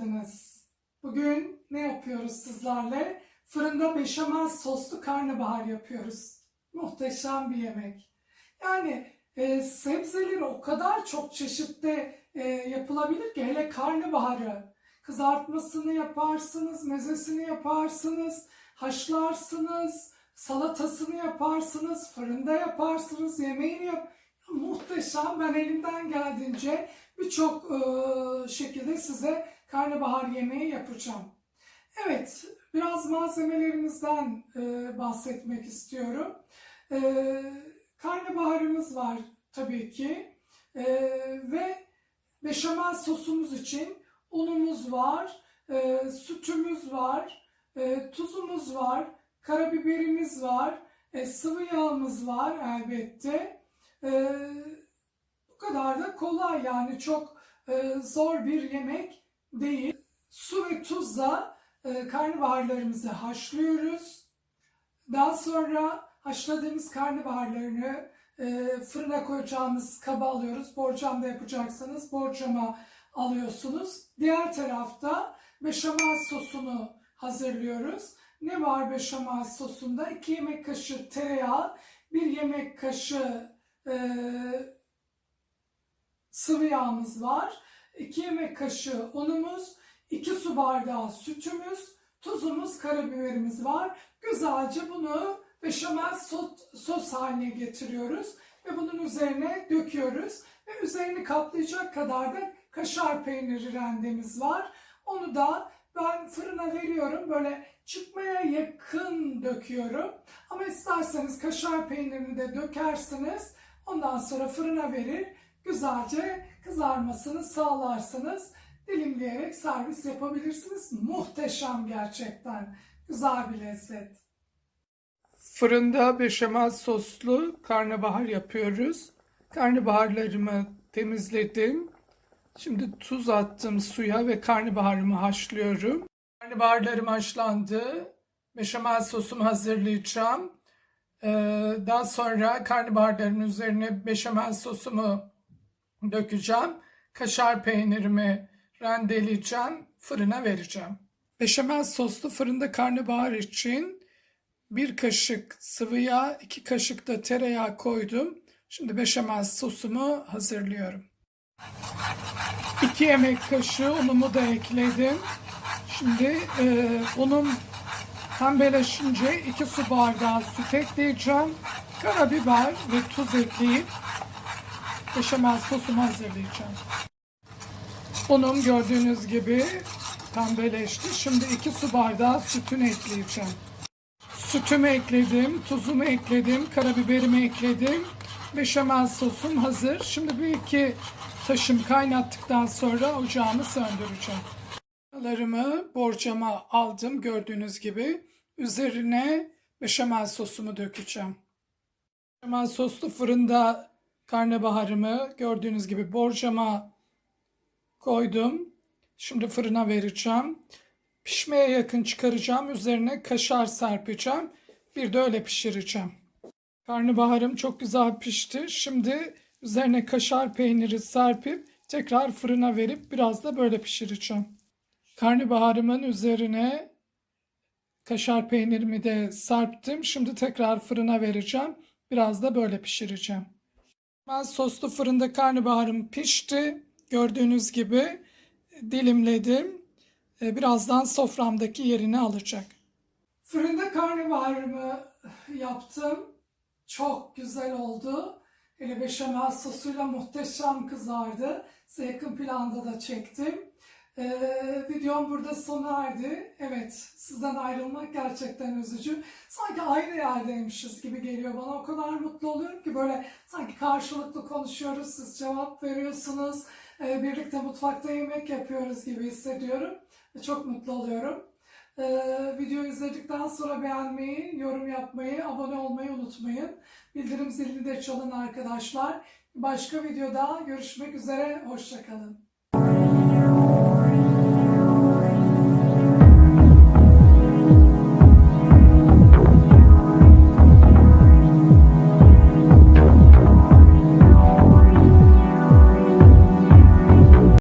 geldiniz. Bugün ne yapıyoruz sizlerle? Fırında beşamel soslu karnabahar yapıyoruz. Muhteşem bir yemek. Yani e, sebzeleri o kadar çok çeşitte e, yapılabilir ki hele karnabaharı. Kızartmasını yaparsınız, mezesini yaparsınız, haşlarsınız, salatasını yaparsınız, fırında yaparsınız, yemeğini yap. Muhteşem. Ben elimden geldiğince birçok e, şekilde size karnabahar yemeği yapacağım. Evet, biraz malzemelerimizden e, bahsetmek istiyorum. E, karnabaharımız var tabii ki E, ve beşamel sosumuz için unumuz var, e, sütümüz var, e, tuzumuz var, karabiberimiz var, e, sıvı yağımız var elbette. E, bu kadar da kolay yani çok e, zor bir yemek değil. Su ve tuzla e, karnabaharlarımızı haşlıyoruz. Daha sonra haşladığımız karnabaharlarını e, fırına koyacağımız kaba alıyoruz. Borcamda yapacaksanız borcama alıyorsunuz. Diğer tarafta beşamel sosunu hazırlıyoruz. Ne var beşamel sosunda? 2 yemek kaşığı tereyağı, 1 yemek kaşığı e, sıvı yağımız var. 2 yemek kaşığı unumuz, 2 su bardağı sütümüz, tuzumuz, karabiberimiz var. Güzelce bunu beşamel sos, sos haline getiriyoruz ve bunun üzerine döküyoruz ve üzerini kaplayacak kadar da kaşar peyniri rendemiz var. Onu da ben fırına veriyorum. Böyle çıkmaya yakın döküyorum. Ama isterseniz kaşar peynirini de dökersiniz. Ondan sonra fırına verir. Güzelce kızarmasını sağlarsınız. Dilimleyerek servis yapabilirsiniz. Muhteşem gerçekten. Güzel bir lezzet. Fırında beşamel soslu karnabahar yapıyoruz. Karnabaharlarımı temizledim. Şimdi tuz attım suya ve karnabaharımı haşlıyorum. Karnabaharlarım haşlandı. Beşamel sosumu hazırlayacağım. Ee, daha sonra karnabaharların üzerine beşamel sosumu dökeceğim. Kaşar peynirimi rendeleyeceğim. Fırına vereceğim. Beşamel soslu fırında karnabahar için bir kaşık sıvı yağ, iki kaşık da tereyağı koydum. Şimdi beşamel sosumu hazırlıyorum. 2 yemek kaşığı unumu da ekledim. Şimdi e, unum pembeleşince 2 su bardağı süt ekleyeceğim. Karabiber ve tuz ekleyip beşamel sosumu hazırlayacağım. Unum gördüğünüz gibi pembeleşti. Şimdi 2 su bardağı sütünü ekleyeceğim. Sütümü ekledim, tuzumu ekledim, karabiberimi ekledim. Beşamel sosum hazır. Şimdi bir iki taşım kaynattıktan sonra ocağımı söndüreceğim. Yağlarımı borcama aldım gördüğünüz gibi. Üzerine beşamel sosumu dökeceğim. Beşamel soslu fırında karnabaharımı gördüğünüz gibi borcama koydum. Şimdi fırına vereceğim. Pişmeye yakın çıkaracağım. Üzerine kaşar serpeceğim. Bir de öyle pişireceğim. Karnabaharım çok güzel pişti. Şimdi üzerine kaşar peyniri serpip tekrar fırına verip biraz da böyle pişireceğim. Karnabaharımın üzerine kaşar peynirimi de serptim. Şimdi tekrar fırına vereceğim. Biraz da böyle pişireceğim. Ben soslu fırında karnabaharım pişti. Gördüğünüz gibi dilimledim. Ee, Birazdan soframdaki yerini alacak. Fırında karnabaharımı yaptım. Çok güzel oldu. Hele beşamel sosuyla muhteşem kızardı. Size yakın planda da çektim. Ee, videom burada sona erdi. Evet, sizden ayrılmak gerçekten üzücü. Sanki aynı yerdeymişiz gibi geliyor bana. O kadar mutlu oluyorum ki böyle sanki karşılıklı konuşuyoruz, siz cevap veriyorsunuz. Ee, birlikte mutfakta yemek yapıyoruz gibi hissediyorum. Çok mutlu oluyorum. Ee, videoyu izledikten sonra beğenmeyi, yorum yapmayı, abone olmayı unutmayın. Bildirim zilini de çalın arkadaşlar. Başka videoda görüşmek üzere. Hoşçakalın.